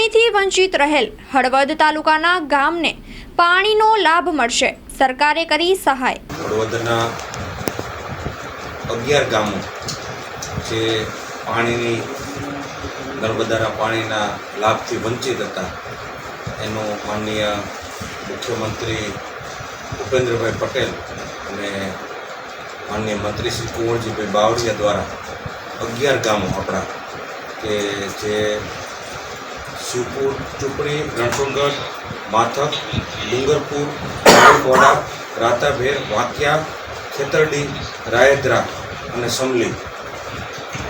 પાણીથી વંચિત રહેલ હળવદ તાલુકાના ગામને પાણીનો લાભ મળશે. સરકારે કરી સહાય. હળવદના અગિયાર ગામો જે પાણીની, નર્મદાના પાણીના લાભથી વંચિત હતા, એનું માનનીય મુખ્યમંત્રી ભૂપેન્દ્રભાઈ પટેલ અને માનનીય મંત્રી શ્રી કુંવરજીભાઈ બાવળિયા દ્વારા અગિયાર ગામો આપણા કે જે શિવપુર ચૂંટણી રણછોડગઢ, માથક, ડુંગરપુર કોડા રાતાભેર, વાંકિયા, ખેતરડી, રાયદ્રા અને સમલી.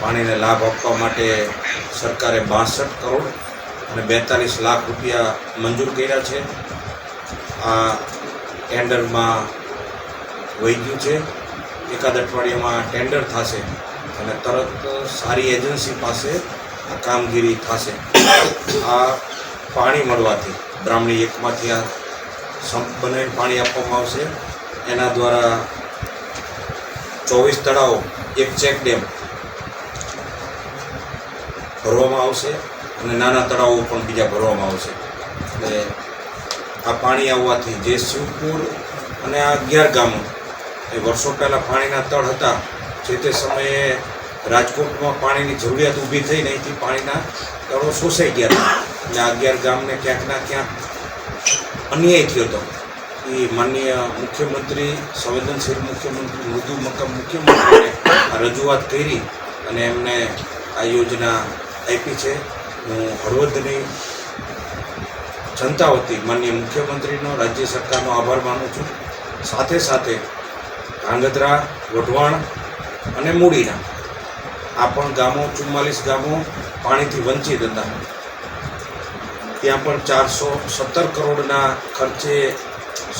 પાણીને લાભ આપવા માટે સરકારે બાસઠ કરોડ અને બેતાલીસ લાખ રૂપિયા મંજૂર કર્યા છે. આ ટેન્ડરમાં વહી ગયું છે. એકાદ અઠવાડિયામાં ટેન્ડર થશે અને તરત સારી એજન્સી પાસે કામગીરી થશે. આ પાણી મળવાથી, બ્રાહ્મણી એકમાંથી આ સંપ બનાવીને પાણી આપવામાં આવશે. એના દ્વારા ચોવીસ તળાવો, એક ચેક ડેમ ભરવામાં આવશે અને નાના તળાવો પણ બીજા ભરવામાં આવશે. એટલે આ પાણી આવવાથી જે શિવપુર અને આ અગિયાર ગામો, એ વર્ષો પહેલાં પાણીના તળ હતા, જે તે સમયે રાજકોટમાં પાણીની જરૂરિયાત ઊભી થઈ ને અહીંથી પાણીના તળો શોષાઈ ગયા હતા. એટલે અગિયાર ગામને ક્યાંકના ક્યાંક અન્યાય થયો હતો. એ માનનીય મુખ્યમંત્રી, સંવેદનશીલ મુખ્યમંત્રી, મૃદુ મકમ મુખ્યમંત્રીને રજૂઆત કરી અને એમને આ યોજના આપી છે. હું હળવદની જનતા વતી માનનીય મુખ્યમંત્રીનો, રાજ્ય સરકારનો આભાર માનું છું. સાથે સાથે ધ્રાંગધ્રા વઢવાણ અને મૂડીના આ પણ ગામો, ચુમ્માલીસ ગામો પાણીથી વંચિત હતા. ત્યાં પણ ચારસો સત્તર કરોડના ખર્ચે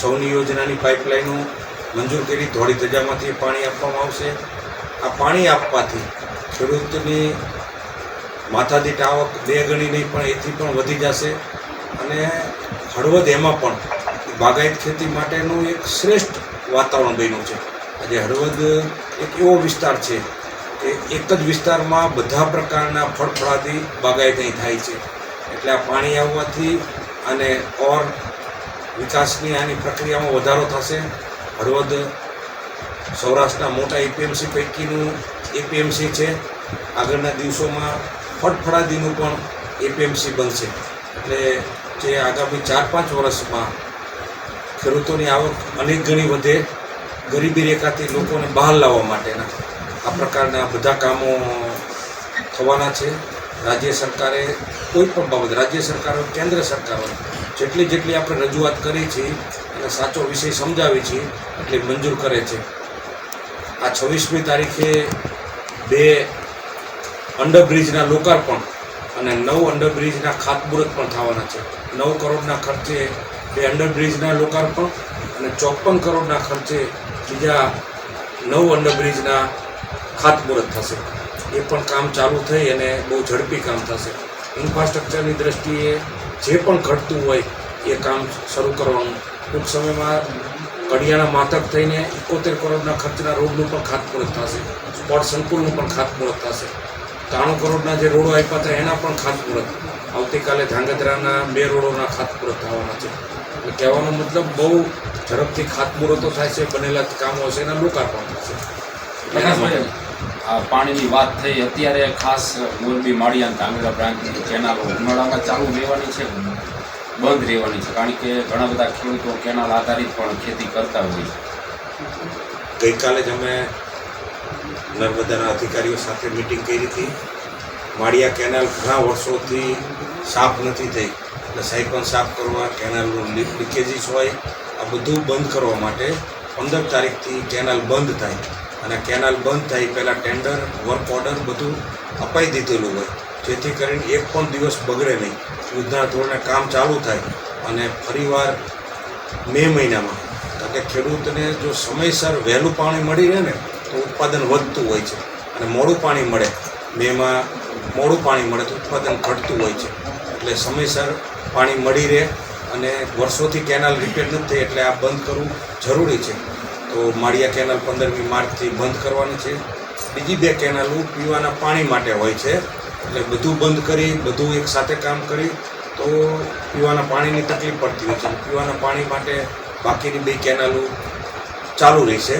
સૌની યોજનાની પાઇપલાઇનો મંજૂર કરી ધોળી ધજામાંથી પાણી આપવામાં આવશે. આ પાણી આપવાથી ખેડૂતની માથાદીઠ આવક બે ગણી નહીં, પણ એથી પણ વધી જશે. અને હળવદ એમાં પણ બાગાયત ખેતી માટેનું એક શ્રેષ્ઠ વાતાવરણ બન્યું છે. આજે હળવદ એક એવો વિસ્તાર છે એક જ વિસ્તારમાં બધા પ્રકારના ફળફળાદી બાગાયત થાય છે. એટલે આ પાણી આવવાથી અને ઓર વિકાસની આની પ્રક્રિયામાં વધારો થશે. હળવદ સૌરાષ્ટ્રના મોટા એપીએમસી પૈકીનું એપીએમસી છે. આગળના દિવસોમાં ફળફળાદીનું પણ એપીએમસી બનશે. એટલે જે આગામી ચાર પાંચ વર્ષમાં ખેડૂતોની આવક અનેક ગણી વધે, ગરીબી રેખાથી લોકોને બહાર લાવવા માટેના. આ પ્રકારના બધા કામો થવાના છે. રાજ્ય સરકારે કોઈ પણ બાબત, રાજ્ય સરકાર હોય કેન્દ્ર સરકાર હોય જેટલી જેટલી આપણે રજૂઆત કરી છીએ અને સાચો વિષય સમજાવી છીએ એટલી મંજૂર કરે છે. આ છવ્વીસમી તારીખે બે અંડરબ્રિજના લોકાર્પણ અને નવ અંડરબ્રિજના ખાતમુહૂર્ત પણ થવાના છે. નવ કરોડના ખર્ચે બે અંડરબ્રિજના લોકાર્પણ અને ચોપન કરોડના ખર્ચે બીજા નવ અંડરબ્રિજના ખાતમુહૂર્ત થશે. એ પણ કામ ચાલુ થઈ અને બહુ ઝડપી કામ થશે. ઇન્ફ્રાસ્ટ્રક્ચરની દ્રષ્ટિએ જે પણ ઘટતું હોય એ કામ શરૂ કરવાનું. ટૂંક સમયમાં કડિયાના માતક થઈને એકોતેર કરોડના ખર્ચના રોડનું પણ ખાતમુહૂર્ત થશે. સ્પોર્ટ સંકુલનું પણ ખાતમુહૂર્ત થશે. ત્રાણું કરોડના જે રોડો આપ્યા હતા એના પણ ખાતમુહૂર્ત. આવતીકાલે ધાંગધ્રાના બે રોડોના ખાતમુહૂર્ત થવાના છે. એટલે કહેવાનો મતલબ બહુ ઝડપથી ખાતમુહૂર્તો થાય છે, બનેલા કામો હશે, એના લોકાર્પણ થશે. એના માટે પાણીની વાત થઈ, અત્યારે ખાસ મોરબી, માળિયા, ધાંગધ્રા બ્રાન્ચની કેનાલો ઉનાળામાં ચાલુ રહેવાની છે, બંધ રહેવાની છે. કારણ કે ઘણા બધા ખેડૂતો કેનાલ આધારિત પણ ખેતી કરતા હોય છે. ગઈકાલે જ અમે નર્મદાના અધિકારીઓ સાથે મિટિંગ કરી હતી. માળિયા કેનાલ ઘણા વર્ષોથી સાફ નથી થઈ. એટલે સાયકલ સાફ કરવા, કેનાલનું લીકેજીસ હોય, આ બધું બંધ કરવા માટે પંદર તારીખથી કેનાલ બંધ થાય. અને કેનાલ બંધ થાય પહેલાં ટેન્ડર વર્ક ઓર્ડર બધું અપાઈ દીધેલું હોય. જેથી કરીને એક પણ દિવસ બગડે નહીં. યુદ્ધના ધોરણે કામ ચાલુ થાય અને ફરીવાર મે મહિનામાં. કારણ કે ખેડૂતને જો સમયસર વહેલું પાણી મળી રહે ને, તો ઉત્પાદન વધતું હોય છે અને મોડું પાણી મળે. મેમાં મોડું પાણી મળે તો ઉત્પાદન ઘટતું હોય છે. એટલે સમયસર પાણી મળી રહે અને વર્ષોથી કેનાલ રિપેર નથી થઈ એટલે આ બંધ કરવું જરૂરી છે. તો માળિયા કેનાલ પંદરમી માર્ચથી બંધ કરવાની છે. બીજી બે કેનાલો પીવાના પાણી માટે હોય છે. એટલે બધું બંધ કરી, બધું એક સાથે કામ કરી, તો પીવાના પાણીની તકલીફ પડતી હોય છે. પીવાના પાણી માટે બાકીની બે કેનાલો ચાલુ રહેશે.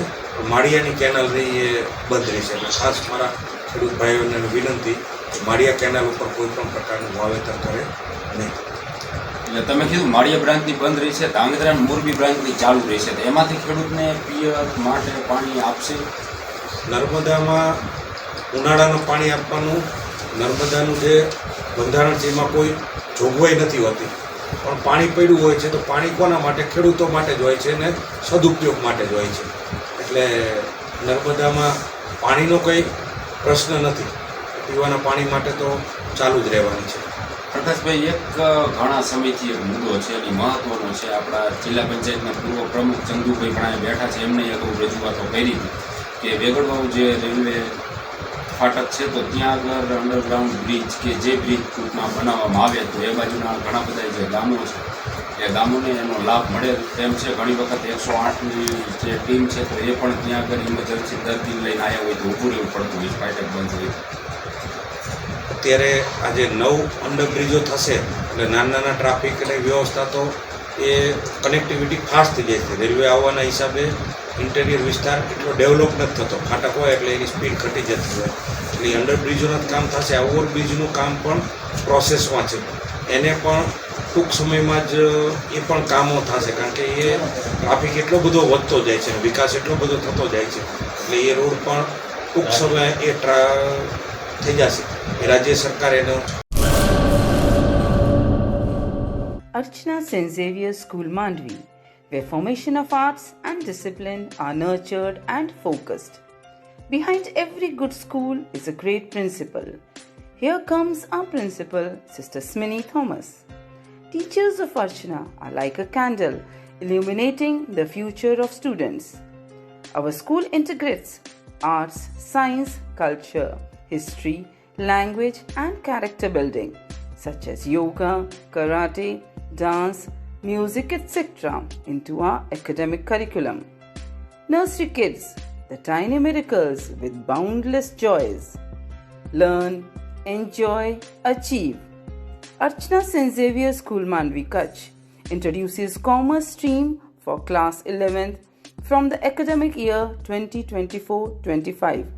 માળિયાની કેનાલ રહી એ બંધ રહેશે. એટલે ખાસ મારા ખેડૂત ભાઈઓને વિનંતી માળિયા કેનાલ ઉપર કોઈ પણ પ્રકારનું વાવેતર કરે નહીં. એટલે તમે કીધું માળિયા બ્રાન્ચની બંધ રહેશે ધાંગધ્રા અને મોરબી બ્રાન્ચની ચાલુ રહી છે. એમાંથી ખેડૂતને પિયત માટે પાણી આપશે? નર્મદામાં ઉનાળાનું પાણી આપવાનું, નર્મદાનું જે બંધારણ છે, એમાં કોઈ જોગવાઈ નથી હોતી. પણ પાણી પડ્યું હોય છે, તો પાણી કોના માટે? ખેડૂતો માટે જ હોય છે ને સદુપયોગ માટે જ હોય છે. એટલે નર્મદામાં પાણીનો કંઈ પ્રશ્ન નથી. પીવાના પાણી માટે તો ચાલુ જ રહેવાની છે. પ્રકાશભાઈ, એક ઘણા સમયથી એક મુદ્દો છે, એની મહત્વનો છે. આપણા જિલ્લા પંચાયતના પૂર્વ પ્રમુખ ચંદુભાઈ પણ અહીંયા બેઠા છે. એમને અગાઉ રજૂઆતો કરી કે વેગડવાઉ જે રેલવે ફાટક છે, તો ત્યાં આગળ અંડરગ્રાઉન્ડ બ્રિજ કે જે બ્રિજ ટૂંકમાં બનાવવામાં આવે, તો એ બાજુના ઘણા બધા જે ગામો છે, એ ગામોને એનો લાભ મળે તેમ છે. ઘણી વખત એકસો આઠની જે ટીમ છે, તો એ પણ ત્યાં આગળ ઇમરજન્સી દર્દી લઈને આવ્યા હોય તો ઊભું રહેવું પડતું હોય, ફાટક બંધ હોય અત્યારે આજે નવ અંડરબ્રિજો થશે એટલે નાના નાના ટ્રાફિકની વ્યવસ્થા તો એ કનેક્ટિવિટી ફાસ્ટ થઈ જાય છે. રેલવે આવવાના હિસાબે ઇન્ટેરિયર વિસ્તાર એટલો ડેવલપ નથી થતો. ફાટક હોય એટલે એની સ્પીડ ઘટી જતી હોય. એટલે જ કામ થશે. આ ઓવરબ્રિજનું કામ પણ પ્રોસેસમાં છે. એને પણ ટૂંક સમયમાં જ એ પણ કામો થશે. કારણ કે એ ટ્રાફિક એટલો બધો વધતો જાય છે વિકાસ એટલો બધો થતો જાય છે. એટલે એ રોડ પણ ટૂંક સમયે એ ટ્રા થઈ જશે એ રાજ્ય સરકાર એનો Archana St. Xavier's School Mandvi, where formation of arts and discipline are nurtured and focused. Behind every good school is a great principal. Here comes our principal, Sister Smini Thomas. Teachers of Archana are like a candle illuminating the future of students. Our school integrates arts, science, culture, history, language, and character building, such as yoga, karate, dance, music, etc., into our academic curriculum. Nursery kids, the tiny miracles with boundless joys. Learn, enjoy, achieve. Archana St. Xavier School Manvi Kutch introduces commerce stream for class 11th from the academic year 2024-25